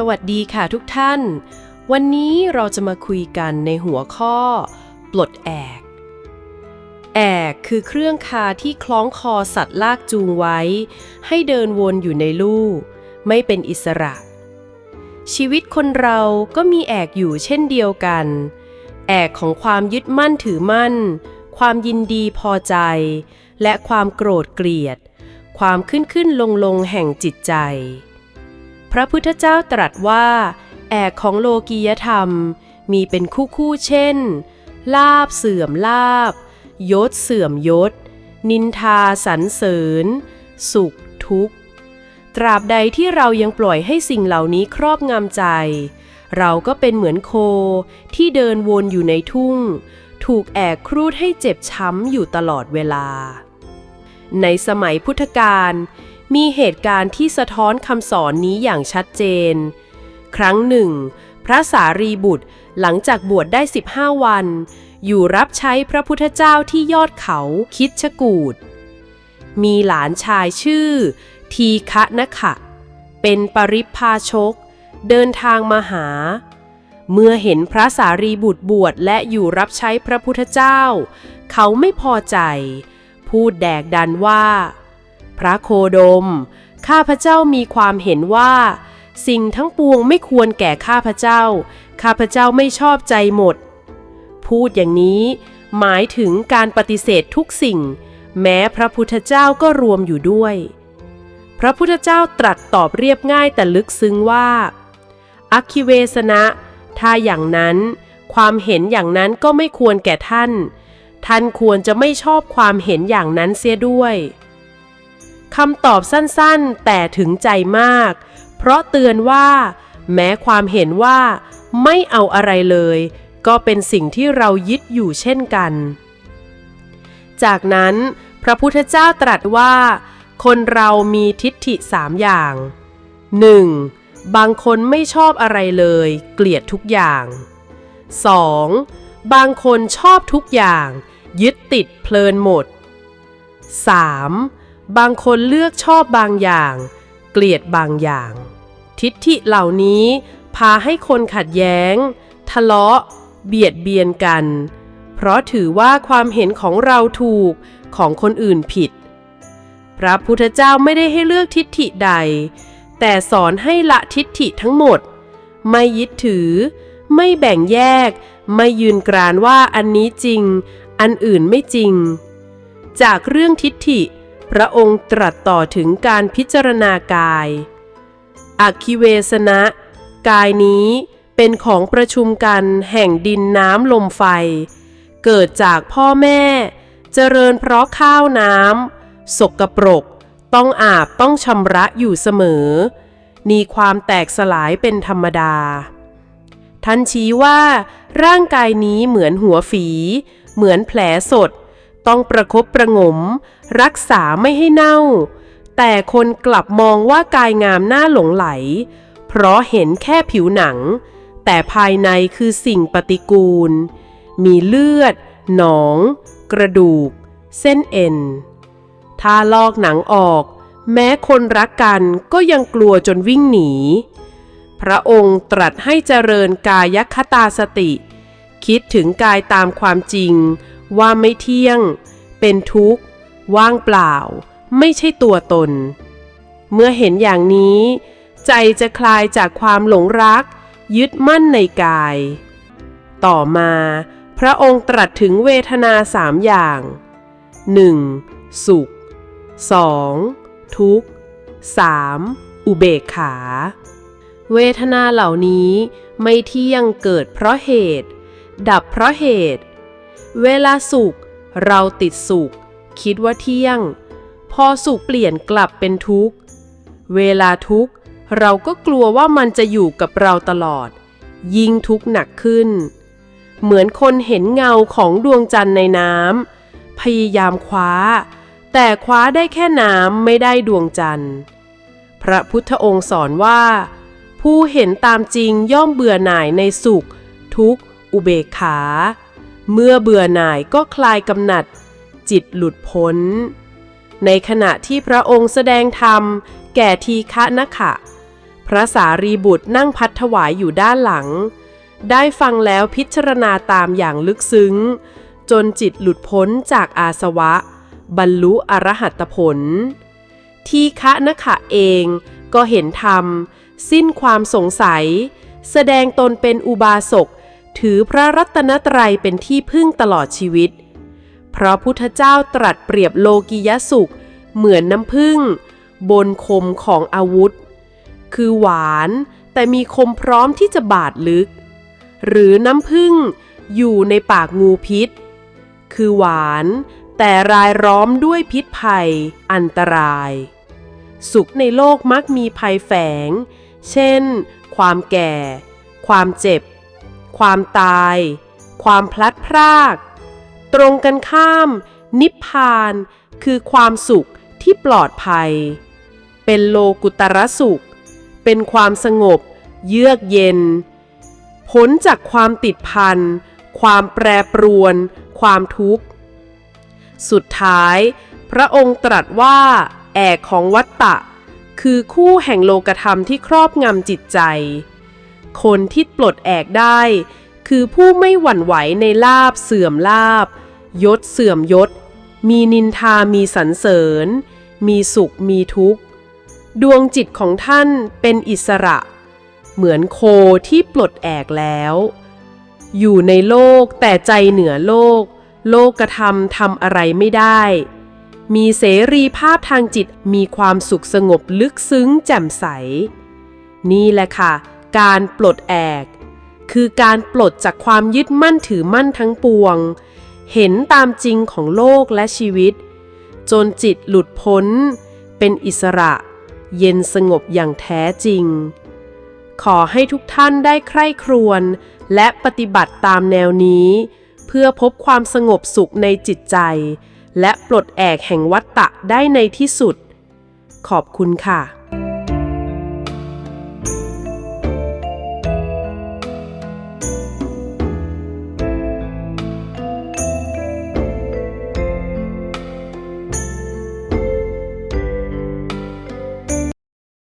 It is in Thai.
สวัสดีค่ะทุกท่าน วันนี้เราจะมาคุยกันในหัวข้อ ปลดแอก แอกคือเครื่องคาที่คล้องคอสัตว์ลากจูงไว้ ให้เดินวนอยู่ในลู่ไม่เป็นอิสระ ชีวิตคนเราก็มีแอกอยู่เช่นเดียวกัน แอกของความยึดมั่นถือมั่น ความยินดีพอใจ และความโกรธเกลียด ความขึ้นขึ้นลงลงแห่งจิตใจ พระพุทธเจ้าตรัสว่า แอกของโลกียธรรม มีเป็นคู่คู่เช่น ลาบเสื่อมลาบ ยศเสื่อมยศ นินทาสรรเสริญ สุขทุกข์ ตราบใดที่เรายังปล่อยให้สิ่งเหล่านี้ครอบงำใจ เราก็เป็นเหมือนโคที่เดินวนอยู่ในทุ่ง ถูกแอกครูดให้เจ็บช้ำอยู่ตลอดเวลา ในสมัยพุทธกาล มีเหตุการณ์ที่สะท้อนคำสอนนี้อย่างชัดเจน ครั้งหนึ่ง พระสารีบุตรหลังจากบวชได้ 15 วัน อยู่รับใช้พระพุทธเจ้าที่ยอดเขาคิดชกูดมีหลานชายชื่อ ทีฆะนะขะเป็นปริพพาชก เดินทางมาหา เมื่อเห็นพระสารีบุตรบวชและอยู่รับใช้พระพุทธเจ้า เขาไม่พอใจ พูดแดกดันว่า พระโคดม ข้าพเจ้ามีความเห็นว่า สิ่งทั้งปวงไม่ควรแก่ข้าพเจ้า ข้าพเจ้าไม่ชอบใจหมด พูดอย่างนี้ หมายถึงการปฏิเสธทุกสิ่ง แม้พระพุทธเจ้าก็รวมอยู่ด้วย พระพุทธเจ้าตรัสตอบเรียบง่ายแต่ลึกซึ้งว่าอัคคิเวสนะ ถ้าอย่างนั้น ความเห็นอย่างนั้นก็ไม่ควรแก่ท่าน ท่านควรจะไม่ชอบความเห็นอย่างนั้นเสียด้วย คำตอบสั้นๆ แต่ถึงใจมาก เพราะเตือนว่า แม้ความเห็นว่า ไม่เอาอะไรเลย ก็เป็นสิ่งที่เรายึดอยู่เช่นกัน จากนั้น พระพุทธเจ้าตรัสว่า คนเรามีทิฏฐิสามอย่าง 1. บางคนไม่ชอบอะไรเลย เกลียดทุกอย่าง 2. บางคนชอบทุกอย่าง ยึดติดเพลินหมด 3. บางคนเลือกชอบบางอย่าง เกลียดบางอย่าง ทิฏฐิเหล่านี้พาให้คนขัดแย้ง ทะเลาะ เบียดเบียนกัน เพราะถือว่าความเห็นของเราถูกของคนอื่นผิด พระพุทธเจ้าไม่ได้ให้เลือกทิฏฐิใด แต่สอนให้ละทิฏฐิทั้งหมด ไม่ยึดถือ ไม่แบ่งแยก ไม่ยืนกรานว่าอันนี้จริง อันอื่นไม่จริง จากเรื่องทิฏฐิ พระองค์ตรัสต่อถึงการพิจารณากายอักคิเวสนะ กายนี้เป็นของประชุมกันแห่งดินน้ำลมไฟ เกิดจากพ่อแม่ เจริญเพราะข้าวน้ำสกปรก ต้องอาบต้องชำระอยู่เสมอ มีความแตกสลายเป็นธรรมดา ท่านชี้ว่า ร่างกายนี้เหมือนหัวฝี เหมือนแผลสด ต้องประคบประงม รักษาไม่ให้เน่า แต่คนกลับมองว่ากายงามน่าหลงไหล เพราะเห็นแค่ผิวหนัง แต่ภายในคือสิ่งปฏิกูล มีเลือด หนอง กระดูก เส้นเอ็น ถ้าลอกหนังออก แม้คนรักกันก็ยังกลัวจนวิ่งหนี พระองค์ตรัสให้เจริญกายคตาสติ คิดถึงกายตามความจริง ว่าไม่เที่ยง เป็นทุกข์ ว่างเปล่า ไม่ใช่ตัวตน เมื่อเห็นอย่างนี้ ใจจะคลายจากความหลงรัก ยึดมั่นในกาย ต่อมา พระองค์ตรัสถึงเวทนาสามอย่าง 1. สุข 2. ทุกข์ 3. อุเบกขา เวทนาเหล่านี้ไม่เที่ยงเกิดเพราะเหตุ ดับเพราะเหตุ เวลาสุข เราติดสุข คิดว่าเที่ยง พอสุขเปลี่ยนกลับเป็นทุกข์ เวลาทุกข์ เราก็กลัวว่ามันจะอยู่กับเราตลอด ยิ่งทุกข์หนักขึ้น เหมือนคนเห็นเงาของดวงจันทร์ในน้ำพยายามคว้า แต่คว้าได้แค่น้ำไม่ได้ดวงจันทร์ พระพุทธองค์สอนว่า ผู้เห็นตามจริงย่อมเบื่อหน่ายในสุข ทุกข์ อุเบกขา เมื่อเบื่อหน่ายก็คลายกำหนัด จิตหลุดพ้น ในขณะที่พระองค์แสดงธรรม แก่ทีฆะนะขะพระสารีบุตรนั่งพัดถวายอยู่ด้านหลัง ได้ฟังแล้วพิจารณาตามอย่างลึกซึ้ง จนจิตหลุดพ้นจากอาสวะ บรรลุอรหัตผล ทีฆะนขะเองก็เห็นธรรม สิ้นความสงสัย แสดงตนเป็นอุบาสก ถือพระรัตนตรัยเป็นที่พึ่งตลอดชีวิต เพราะพุทธเจ้าตรัสเปรียบโลกิยสุข เหมือนน้ำผึ้งบนคมของอาวุธ คือหวานแต่มีคมพร้อมที่จะบาดลึก หรือน้ำผึ้งอยู่ในปากงูพิษ คือหวานแต่รายล้อมด้วยพิษภัย อันตราย สุขในโลกมักมีภัยแฝง เช่น ความแก่ ความเจ็บ ความตาย ความพลัดพราก ตรงกันข้าม นิพพาน คือความสุขที่ปลอดภัย เป็นโลกุตระสุข เป็นความสงบ เยือกเย็นพ้นจากความติดพัน ความแปรปรวน ความทุกข์ สุดท้าย พระองค์ตรัสว่า แอกของวัตตะ คือคู่แห่งโลกธรรมที่ครอบงำจิตใจ คนที่ปลดแอกได้ คือผู้ไม่หวั่นไหวในลาบเสื่อมลาบ ยศเสื่อมยศ มีนินทามีสรรเสริญ มีสุขมีทุกข์ ดวงจิตของท่านเป็นอิสระ เหมือนโคที่ปลดแอกแล้ว อยู่ในโลกแต่ใจเหนือโลก โลกธรรมทำอะไรไม่ได้มีเสรีภาพทางจิตมีความสุขสงบลึกซึ้งแจ่มใส นี่แหละค่ะ การปลดแอก คือการปลดจากความยึดมั่นถือมั่นทั้งปวง เห็นตามจริงของโลกและชีวิต จนจิตหลุดพ้น เป็นอิสระ เย็นสงบอย่างแท้จริง ขอให้ทุกท่านได้ใคร่ครวญและปฏิบัติตามแนวนี้ เพื่อพบความสงบสุขในจิตใจ และปลดแอกแห่งวัฏฏะได้ในที่สุด ขอบคุณค่ะ